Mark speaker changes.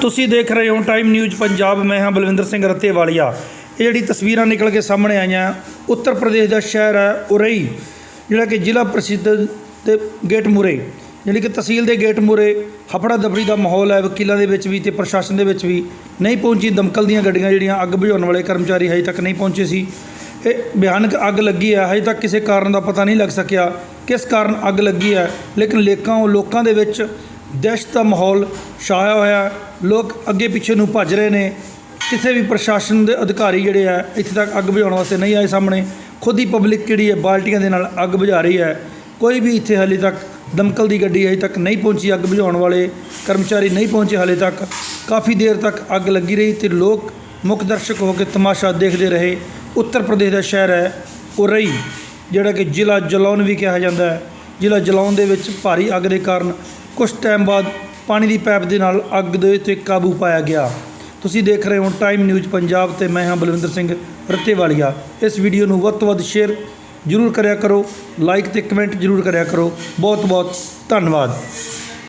Speaker 1: ਤੁਸੀਂ ਦੇਖ ਰਹੇ ਹੋ ਟਾਈਮ ਨਿਊਜ਼ ਪੰਜਾਬ। ਮੈਂ ਹਾਂ ਬਲਵਿੰਦਰ ਸਿੰਘ ਰੱਤੇਵਾਲੀਆ। ਇਹ ਜਿਹੜੀ ਤਸਵੀਰਾਂ ਨਿਕਲ ਕੇ ਸਾਹਮਣੇ ਆਈਆਂ, ਉੱਤਰ ਪ੍ਰਦੇਸ਼ ਦਾ ਸ਼ਹਿਰ ਹੈ ਉਰਈ, ਜਿਹੜਾ ਕਿ ਜ਼ਿਲ੍ਹਾ ਪ੍ਰਸਿੱਧ ਦੇ ਗੇਟ ਮੂਰੇ ਜਿਹੜੀ ਕਿ ਤਹਿਸੀਲ ਦੇ ਗੇਟ ਮੂਰੇ ਹਫੜਾ ਦਫੜੀ ਦਾ ਮਾਹੌਲ ਹੈ, ਵਕੀਲਾਂ ਦੇ ਵਿੱਚ ਵੀ ਤੇ ਪ੍ਰਸ਼ਾਸਨ ਦੇ ਵਿੱਚ ਵੀ ਨਹੀਂ ਪਹੁੰਚੀ, ਦਮਕਲ ਦੀਆਂ ਗੱਡੀਆਂ ਜਿਹੜੀਆਂ ਅੱਗ ਬੁਝਾਉਣ ਵਾਲੇ ਕਰਮਚਾਰੀ ਹਜੇ ਤੱਕ ਨਹੀਂ ਪਹੁੰਚੇ ਸੀ। ਇਹ ਭਿਆਨਕ ਅੱਗ ਲੱਗੀ ਹੈ, ਹਜੇ ਤੱਕ ਕਿਸੇ ਕਾਰਨ ਦਾ ਪਤਾ ਨਹੀਂ ਲੱਗ ਸਕਿਆ ਕਿਸ ਕਾਰਨ ਅੱਗ ਲੱਗੀ ਹੈ, ਲੇਕਿਨ ਲੇਕਾਂ, ਲੋਕਾਂ ਦੇ ਵਿੱਚ ਦਹਿਸ਼ਤ ਦਾ ਮਾਹੌਲ ਛਾਇਆ ਹੋਇਆ ਲੋਕ ਅੱਗੇ ਪਿੱਛੇ ਨੂੰ ਭੱਜ ਰਹੇ ਨੇ। ਕਿਸੇ ਵੀ ਪ੍ਰਸ਼ਾਸਨ ਦੇ ਅਧਿਕਾਰੀ ਜਿਹੜੇ ਆ, ਇੱਥੇ ਤੱਕ ਅੱਗ ਬੁਝਾਉਣ ਵਾਸਤੇ ਨਹੀਂ ਆਏ ਸਾਹਮਣੇ। ਖੁਦ ਹੀ ਪਬਲਿਕ ਜਿਹੜੀ ਹੈ, ਬਾਲਟੀਆਂ ਦੇ ਨਾਲ ਅੱਗ ਬੁਝਾ ਰਹੀ ਹੈ। ਕੋਈ ਵੀ ਇੱਥੇ ਹਾਲੇ ਤੱਕ ਦਮਕਲ ਦੀ ਗੱਡੀ ਅਜੇ ਤੱਕ ਨਹੀਂ ਪਹੁੰਚੀ, ਅੱਗ ਬੁਝਾਉਣ ਵਾਲੇ ਕਰਮਚਾਰੀ ਨਹੀਂ ਪਹੁੰਚੇ ਹਾਲੇ ਤੱਕ। ਕਾਫੀ ਦੇਰ ਤੱਕ ਅੱਗ ਲੱਗੀ ਰਹੀ ਤੇ ਲੋਕ ਮੁੱਖ ਦਰਸ਼ਕ ਹੋ ਕੇ ਤਮਾਸ਼ਾ ਦੇਖਦੇ ਰਹੇ। ਉੱਤਰ ਪ੍ਰਦੇਸ਼ ਦਾ ਸ਼ਹਿਰ ਹੈ, ਉਰਈ, ਜਿਹੜਾ ਕਿ ਜ਼ਿਲ੍ਹਾ ਜਲੌਨ ਵੀ ਕਿਹਾ ਜਾਂਦਾ ਹੈ। ਜ਼ਿਲ੍ਹਾ ਜਲੌਨ ਦੇ ਵਿੱਚ ਭਾਰੀ ਅੱਗ ਦੇ ਕਾਰਨ ਕੁਝ ਟਾਈਮ ਬਾਅਦ ਪਾਣੀ ਦੀ ਪਾਈਪ ਦੇ ਨਾਲ ਅੱਗ ਦੇ ਉੱਤੇ ਕਾਬੂ ਪਾਇਆ ਗਿਆ। ਤੁਸੀਂ ਦੇਖ ਰਹੇ ਹੋ ਟਾਈਮ ਨਿਊਜ਼ ਪੰਜਾਬ ਤੇ ਮੈਂ ਹਾਂ ਬਲਵਿੰਦਰ ਸਿੰਘ ਰੱਤੇਵਾਲੀਆ। ਇਸ ਵੀਡੀਓ ਨੂੰ ਵੱਧ ਤੋਂ ਵੱਧ ਸ਼ੇਅਰ ਜ਼ਰੂਰ ਕਰਿਆ ਕਰੋ ਲਾਈਕ ਤੇ ਕਮੈਂਟ ਜ਼ਰੂਰ ਕਰਿਆ ਕਰੋ। ਬਹੁਤ ਬਹੁਤ ਧੰਨਵਾਦ।